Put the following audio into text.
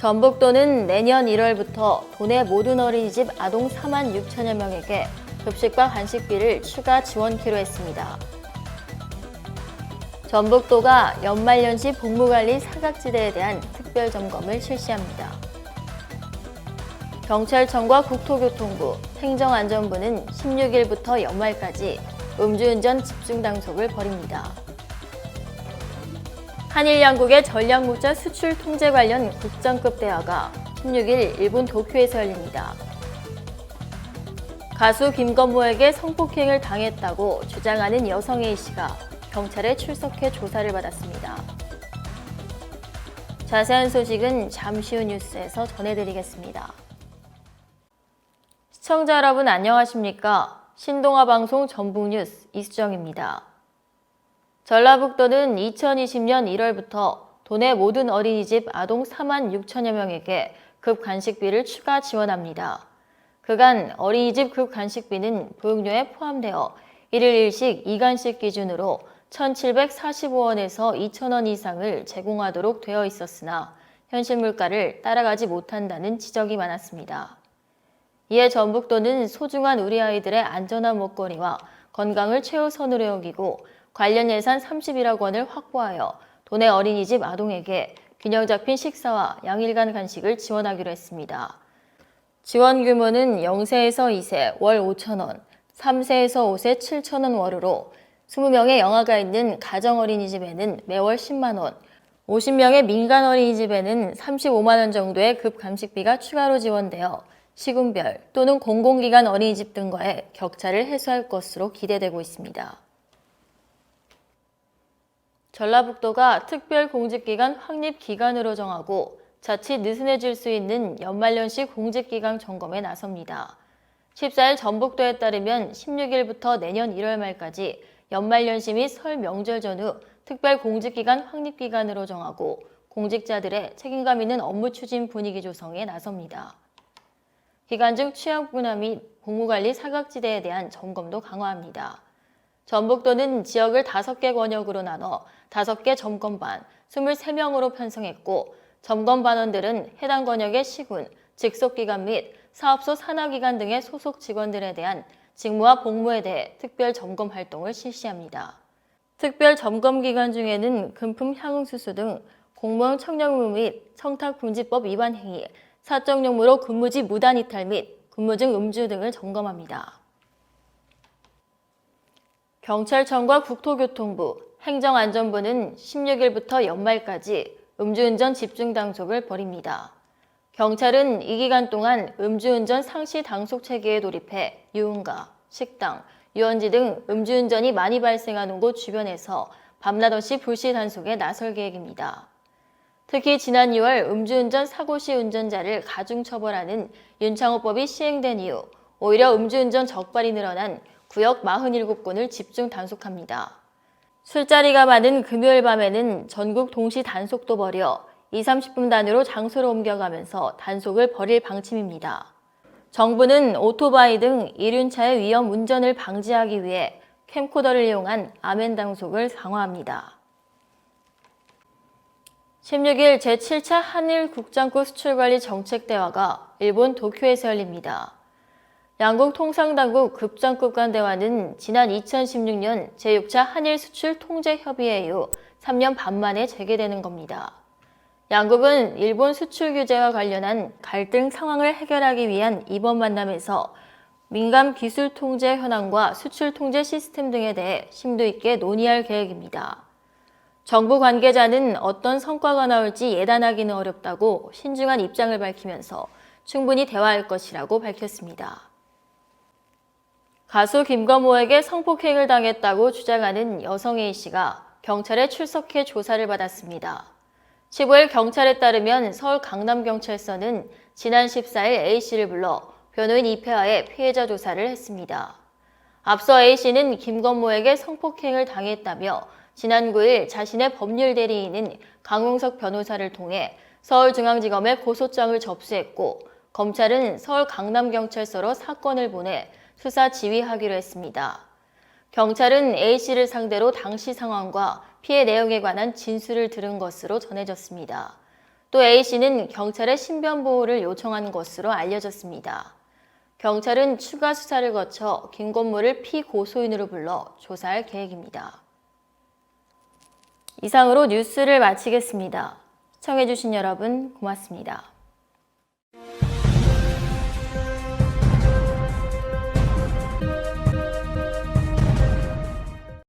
전북도는 내년 1월부터 도내 모든 어린이집 아동 4만 6천여 명에게 급식과 간식비를 추가 지원키로 했습니다. 전북도가 연말연시 복무관리 사각지대에 대한 특별 점검을 실시합니다. 경찰청과 국토교통부, 행정안전부는 16일부터 연말까지 음주운전 집중 단속을 벌입니다. 한일 양국의 전략물자 수출 통제 관련 국장급 대화가 16일 일본 도쿄에서 열립니다. 가수 김건모에게 성폭행을 당했다고 주장하는 여성 A씨가 경찰에 출석해 조사를 받았습니다. 자세한 소식은 잠시 후 뉴스에서 전해드리겠습니다. 시청자 여러분 안녕하십니까? 신동아 방송 전북 뉴스 이수정입니다. 전라북도는 2020년 1월부터 도내 모든 어린이집 아동 4만 6천여 명에게 급 간식비를 추가 지원합니다. 그간 어린이집 급 간식비는 보육료에 포함되어 1일 1식 2간식 기준으로 1,745원에서 2,000원 이상을 제공하도록 되어 있었으나 현실 물가를 따라가지 못한다는 지적이 많았습니다. 이에 전북도는 소중한 우리 아이들의 안전한 먹거리와 건강을 최우선으로 여기고 관련 예산 31억 원을 확보하여 도내 어린이집 아동에게 균형 잡힌 식사와 양일간 간식을 지원하기로 했습니다. 지원 규모는 0세에서 2세 월 5천원, 3세에서 5세 7천원 월으로 20명의 영아가 있는 가정 어린이집에는 매월 10만원, 50명의 민간 어린이집에는 35만원 정도의 급 감식비가 추가로 지원되어 시군별 또는 공공기관 어린이집 등과의 격차를 해소할 것으로 기대되고 있습니다. 전라북도가 특별공직기관 확립기간으로 정하고 자칫 느슨해질 수 있는 연말연시 공직기강 점검에 나섭니다. 14일 전북도에 따르면 16일부터 내년 1월 말까지 연말연시 및 설 명절 전후 특별공직기관 확립기간으로 정하고 공직자들의 책임감 있는 업무 추진 분위기 조성에 나섭니다. 기간 중 취약문화 및 복무관리 사각지대에 대한 점검도 강화합니다. 전북도는 지역을 5개 권역으로 나눠 5개 점검반 23명으로 편성했고 점검반원들은 해당 권역의 시군, 직속기관 및 사업소 산하기관 등의 소속 직원들에 대한 직무와 복무에 대해 특별 점검 활동을 실시합니다. 특별 점검 기간 중에는 금품 향응수수 등 공무원 청력 의무 및 청탁금지법 위반 행위, 사적 용무로 근무지 무단 이탈 및 근무 중 음주 등을 점검합니다. 경찰청과 국토교통부, 행정안전부는 16일부터 연말까지 음주운전 집중 단속을 벌입니다. 경찰은 이 기간 동안 음주운전 상시 단속 체계에 돌입해 유흥가, 식당, 유원지 등 음주운전이 많이 발생하는 곳 주변에서 밤낮 없이 불시 단속에 나설 계획입니다. 특히 지난 6월 음주운전 사고 시 운전자를 가중 처벌하는 윤창호법이 시행된 이후 오히려 음주운전 적발이 늘어난 구역 47곳을 집중 단속합니다. 술자리가 많은 금요일 밤에는 전국 동시 단속도 벌여 2, 30분 단위로 장소를 옮겨가면서 단속을 벌일 방침입니다. 정부는 오토바이 등 이륜차의 위험 운전을 방지하기 위해 캠코더를 이용한 아멘 단속을 강화합니다. 16일 제7차 한일 국장급 수출관리 정책대화가 일본 도쿄에서 열립니다. 양국 통상당국 급장급 간 대화는 지난 2016년 제6차 한일 수출 통제 협의회 이후 3년 반 만에 재개되는 겁니다. 양국은 일본 수출 규제와 관련한 갈등 상황을 해결하기 위한 이번 만남에서 민감 기술 통제 현황과 수출 통제 시스템 등에 대해 심도 있게 논의할 계획입니다. 정부 관계자는 어떤 성과가 나올지 예단하기는 어렵다고 신중한 입장을 밝히면서 충분히 대화할 것이라고 밝혔습니다. 가수 김건모에게 성폭행을 당했다고 주장하는 여성 A씨가 경찰에 출석해 조사를 받았습니다. 15일 경찰에 따르면 서울 강남경찰서는 지난 14일 A씨를 불러 변호인 이패하에 피해자 조사를 했습니다. 앞서 A씨는 김건모에게 성폭행을 당했다며 지난 9일 자신의 법률 대리인인 강용석 변호사를 통해 서울중앙지검에 고소장을 접수했고 검찰은 서울 강남경찰서로 사건을 보내 수사 지휘하기로 했습니다. 경찰은 A씨를 상대로 당시 상황과 피해 내용에 관한 진술을 들은 것으로 전해졌습니다. 또 A씨는 경찰에 신변 보호를 요청한 것으로 알려졌습니다. 경찰은 추가 수사를 거쳐 김건모를 피고소인으로 불러 조사할 계획입니다. 이상으로 뉴스를 마치겠습니다. 시청해주신 여러분 고맙습니다.